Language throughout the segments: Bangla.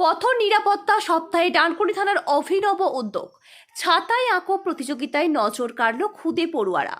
পথ নিরাপত্তা সপ্তাহে ডানকুনি থানার অভিনব উদ্যোগ। ছাতায় আঁকো প্রতিযোগিতায় নজর কাড়ল খুদে পড়ুয়ারা।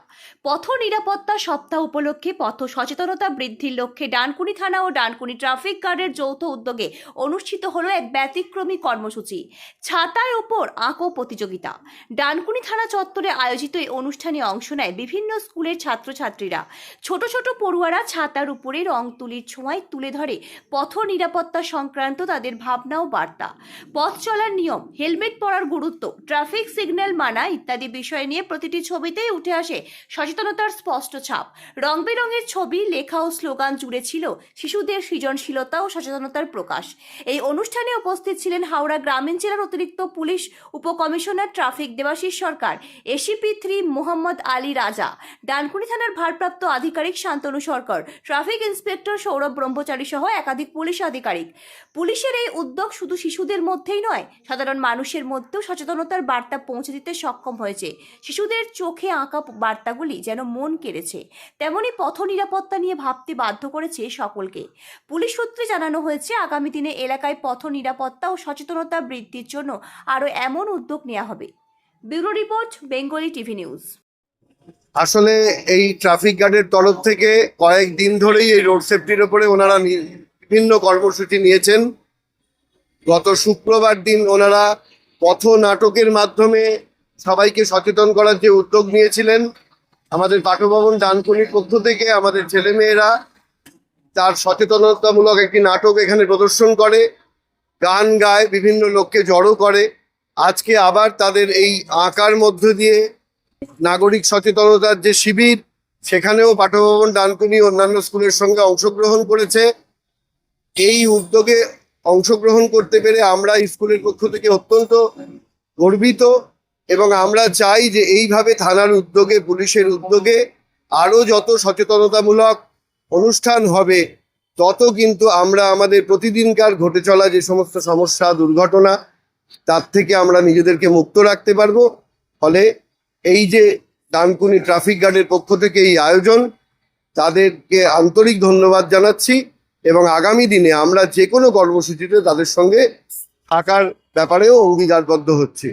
পথ নিরাপত্তা সপ্তাহ উপলক্ষে পথ সচেতনতা বৃদ্ধির লক্ষ্যে ডানকুনি থানা ও ডানকুনি ট্রাফিক গার্ডের যৌথ উদ্যোগে অনুষ্ঠিত হলো এক ব্যতিক্রমী কর্মসূচি। ছাতায় ওপর আঁকো প্রতিযোগিতা। ডানকুনি থানা চত্বরে আয়োজিত এই অনুষ্ঠানে অংশ নেয় বিভিন্ন স্কুলের ছাত্রছাত্রীরা। ছোট ছোট পড়ুয়ারা ছাতার উপরে রং তুলির ছোঁয়ায় তুলে ধরে পথ নিরাপত্তা সংক্রান্ত তাদের ভাবনা ও বার্তা। পথ চলার নিয়ম, হেলমেট পরার গুরুত্ব, ট্রাফিক সিগন্যাল মানা ইত্যাদি বিষয় নিয়ে প্রতিটি ছবিতেই উঠে আসে সচেতনতার স্পষ্ট ছাপ। রং বেরঙের ছবি, লেখা ও স্লোগান জুড়ে ছিল শিশুদের সৃজনশীলতা ও সচেতনতার প্রকাশ। এই অনুষ্ঠানে উপস্থিত ছিলেন হাওড়া গ্রামীণ জেলার অতিরিক্ত police উপকমিশনার traffic Debashis Sarkar, ACP three Mohammad Ali Raja, Dankuni থানার ভারপ্রাপ্ত আধিকারিক শান্তনু সরকার, ট্রাফিক ইন্সপেক্টর সৌরভ ব্রহ্মচারী সহ একাধিক পুলিশ আধিকারিক। পুলিশের এই উদ্যোগ শুধু শিশুদের মধ্যেই নয়, সাধারণ মানুষের মধ্যেও সচেতনতার বার্তা পৌঁছে দিতে সক্ষম হয়েছে। শিশুদের চোখে আঁকা বার্তাগুলি যেন মন কেড়েছে তেমনি পথ নিরাপত্তা নিয়ে ভাবতে বাধ্য করেছে সকলকে। পুলিশ সূত্রে জানানো হয়েছে, আগামী দিনে এলাকায় পথ নিরাপত্তা ও সচেতনতা বৃদ্ধির জন্য আরও এমন উদ্যোগ নেওয়া হবে। Bureau report, Bengali TV news. আসলে এই ট্রাফিক গার্ডের তরফ থেকে কয়েকদিন ধরেই এই রোড সেফটির ওপরে ওনারা বিভিন্ন কর্মসূচি নিয়েছেন। গত শুক্রবার দিন ওনারা পথ নাটকের মাধ্যমে সবাইকে সচেতন করার যে উদ্যোগ নিয়েছিলেন, আমাদের পাঠভবন ডানকুনির পক্ষ থেকে আমাদের ছেলেমেয়েরা, তার সচেতনতামূলক একটি নাটক এখানে প্রদর্শন করে, গান গায়, বিভিন্ন লোককে জড়ো করে। আজকে আবার তাদের এই আঁকার মধ্য দিয়ে নাগরিক সচেতনতার যে শিবির, সেখানেও পাঠভবন ডানকুনি অন্যান্য স্কুলের সঙ্গে অংশগ্রহণ করেছে। এই উদ্যোগে অংশগ্রহণ করতে পেরে আমরা স্কুলের পক্ষ থেকে অত্যন্ত গর্বিত এবং আমরা চাই যে এইভাবে থানার উদ্যোগে, পুলিশের উদ্যোগে আরও যত সচেতনতামূলক অনুষ্ঠান হবে, তত কিন্তু আমরা আমাদের প্রতিদিনকার ঘটে চলা যে সমস্ত সমস্যা, দুর্ঘটনা, তার থেকে আমরা নিজেদেরকে মুক্ত রাখতে পারব। ফলে এই যে ডানকুনি ট্রাফিক গার্ডের পক্ষ থেকে এই আয়োজন, তাদেরকে আন্তরিক ধন্যবাদ জানাচ্ছি। এবং আগামী দিনে আমরা যে কোনো কর্মসূচিতে তাদের সঙ্গে থাকার ব্যাপারেও অঙ্গীকারবদ্ধ হচ্ছে।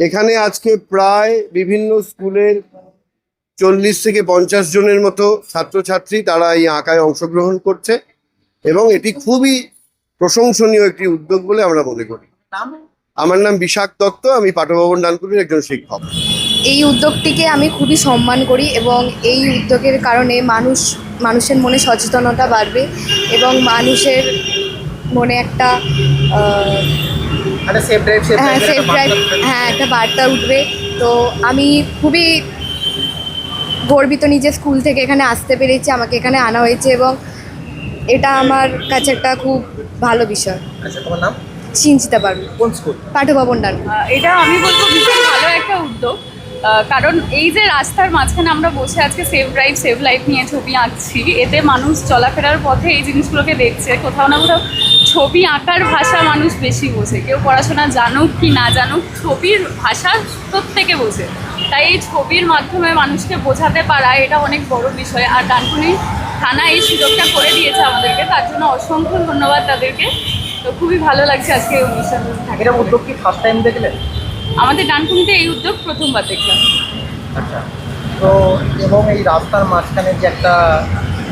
এখানে আজকে প্রায় বিভিন্ন স্কুলের চল্লিশ থেকে পঞ্চাশ জনের মতো ছাত্রছাত্রী তারা এই আঁকায় অংশগ্রহণ করছে এবং এটি খুবই প্রশংসনীয় একটি উদ্যোগ বলে আমরা মনে করি। আমার নাম বিশাখ দত্ত আমি পাঠভবন ডানকুনির একজন শিক্ষক। এই উদ্যোগটিকে আমি খুবই সম্মান করি এবং এই উদ্যোগের কারণে মানুষ মানুষের মনে সচেতনতা বাড়বে এবং মানুষের মনে একটা হ্যাঁ সেফ ড্রাইভ হ্যাঁ একটা বার্তা উঠবে। তো আমি খুবই গর্বিত নিজে স্কুল থেকে এখানে আসতে পেরেছি আমাকে এখানে আনা হয়েছে এবং এটা আমার কাছে একটা খুব ভালো বিষয়। আচ্ছা তোমার নাম? চিন্তিতে পারব কোন স্কুল? পাঠভবন ডান এটা আমি বলব ভীষণ ভালো একটা কারণ এই যে রাস্তার মাঝখানে আমরা বসে আজকে সেভ ড্রাইভ সেভ লাইফ নিয়ে ছবি আঁকছি, এতে মানুষ চলাফেরার পথে এই জিনিসগুলোকে দেখছে। কোথাও না কোথাও ছবি আঁকার ভাষা মানুষ বেশি বোঝে। কেউ পড়াশোনা জানুক কি না জানুক, ছবির ভাষা প্রত্যেকে বোঝে। তাই এই ছবির মাধ্যমে মানুষকে বোঝাতে পারা এটা অনেক বড় বিষয়। আর ডানকুনি থানা এই সুযোগটা করে দিয়েছে আমাদেরকে। তার জন্য অসংখ্য ধন্যবাদ তাদেরকে। তো খুবই ভালো লাগছে আজকে এই অনুষ্ঠানে এটা। উদ্যোগ কি ফার্স্ট টাইম দেখলেন? আমাদের ডানকুনিতে এই উদ্যোগ প্রথমবার দেখলাম। আচ্ছা। তো এবং এই রাস্তার মাঝখানে যে একটা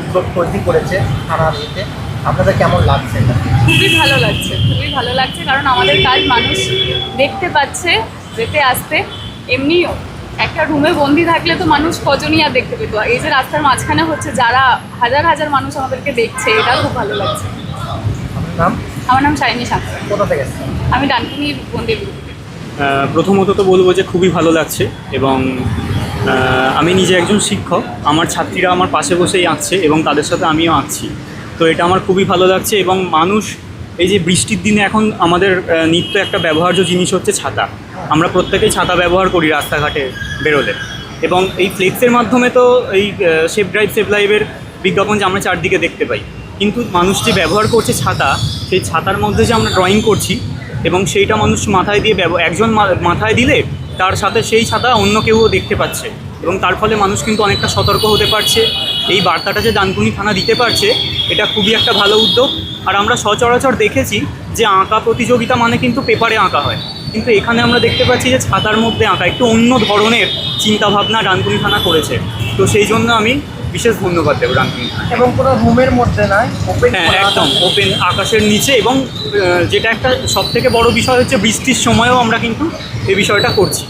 উদ্যোগ তৈরি করেছে থানার ইয়েতে আপনাদের কেমন লাগছে খুবই ভালো লাগছে খুবই ভালো লাগছে কারণ আমাদের কাজ মানুষ দেখতে পাচ্ছে যেতে আসতে। এমনি একটা রুমে বন্দি থাকলে তো মানুষ কজনই আর দেখতে পেত। এই যে রাস্তার মাঝখানে হচ্ছে যারা হাজার হাজার মানুষ আমাদেরকে দেখছে এটা খুব ভালো লাগছে। আমার নাম শাইনি সাঁতরা। কোথা থেকে আমি ডানকুনি বন্দি গ্রুপ আহ, প্রথমত তো বলব যে খুবই ভালো লাগছে এবং আমি নিজে একজন শিক্ষক, আমার ছাত্রীরা আমার পাশে বসেই আঁকছে এবং তাদের সাথে আমিও আঁকছি। তো এটা আমার খুবই ভালো লাগছে এবং মানুষ, এই যে বৃষ্টির দিনে এখন আমাদের নিত্য একটা ব্যবহার্য জিনিস হচ্ছে ছাতা। আমরা প্রত্যেকেই ছাতা ব্যবহার করি রাস্তাঘাটে বেরোলে। এবং এই ফ্লেক্সের মাধ্যমে তো এই সেফ ড্রাইভ সেফ লাইভের বিজ্ঞাপন যে আমরা চারদিকে দেখতে পাই। কিন্তু মানুষ যে ব্যবহার করছে ছাতা, সেই ছাতার মধ্যে যে আমরা ড্রয়িং করছি এবং সেইটা মানুষ মাথায় দিয়ে একজন মাথায় দিলে তার সাথে সেই ছাতা অন্য কেউও দেখতে পাচ্ছে। এবং তার ফলে মানুষ কিন্তু অনেকটা সতর্ক হতে পারছে। এই বার্তাটা যে ডানকুনি থানা দিতে পারছে, এটা খুবই একটা ভালো উদ্যোগ। আর আমরা সচরাচর দেখেছি যে আঁকা প্রতিযোগিতা মানে কিন্তু পেপারে আঁকা হয়। কিন্তু এখানে আমরা দেখতে পাচ্ছি যে ছাতার মধ্যে আঁকা, একটু অন্য ধরনের চিন্তাভাবনা ডানকুনি থানা করেছে। তো সেই জন্য আমি বিশেষ ধন্যবাদ দেবো থানা এবং কোনো রুমের মধ্যে নয় ওপেন হ্যাঁ একদম ওপেন আকাশের নিচে এবং যেটা একটা সব থেকে বড় বিষয় হচ্ছে বৃষ্টির সময়ও আমরা কিন্তু এই বিষয়টা করছি।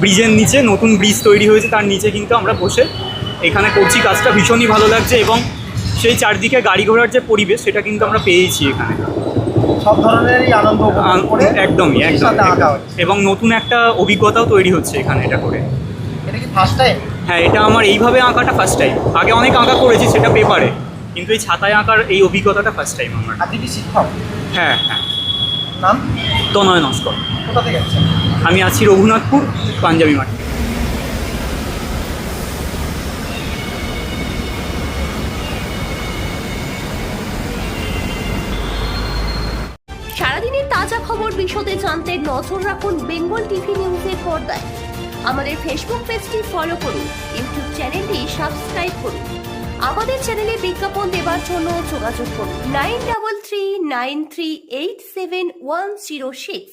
ব্রিজের নিচে নতুন ব্রিজ তৈরি হয়েছে তার নিচে কিন্তু আমরা বসে এখানে করছি কাজটা ভীষণই ভালো লাগছে এবং সেই চারদিকে গাড়ি ঘোড়ার যে পরিবেশ সেটা কিন্তু আমরা পেয়েছি এখানে। সব ধরনেরই আনন্দ করে একদমই একদম এবং নতুন একটা অভিজ্ঞতাও তৈরি হচ্ছে এখানে এটা করে। এটা কি ফার্স্ট টাইম হ্যাঁ এটা আমার এইভাবে আঁকাটা ফার্স্ট টাইম আগে অনেক আঁকা করেছি সেটা পেপারে কিন্তু এই ছাতায় আঁকার এই অভিজ্ঞতাটা ফার্স্ট টাইম আমার। আপনি কি শিক্ষক? হ্যাঁ হ্যাঁ। নাম? তনয় নস্কর। কোথা থেকে আমি আছি রঘুনাথপুর পাঞ্জাবি মাঠে। সারাদিনের তাজা খবর বিশদে জানতে নজর রাখুন বেঙ্গল টিভি নিউজের পর্দায়। আমাদের ফেসবুক পেজটি ফলো করুন ইউটিউব চ্যানেলটি সাবস্ক্রাইব করুন। আমাদের চ্যানেলে বিজ্ঞাপন দেওয়ার জন্য যোগাযোগ করুন nine double three nine three eight seven one zero six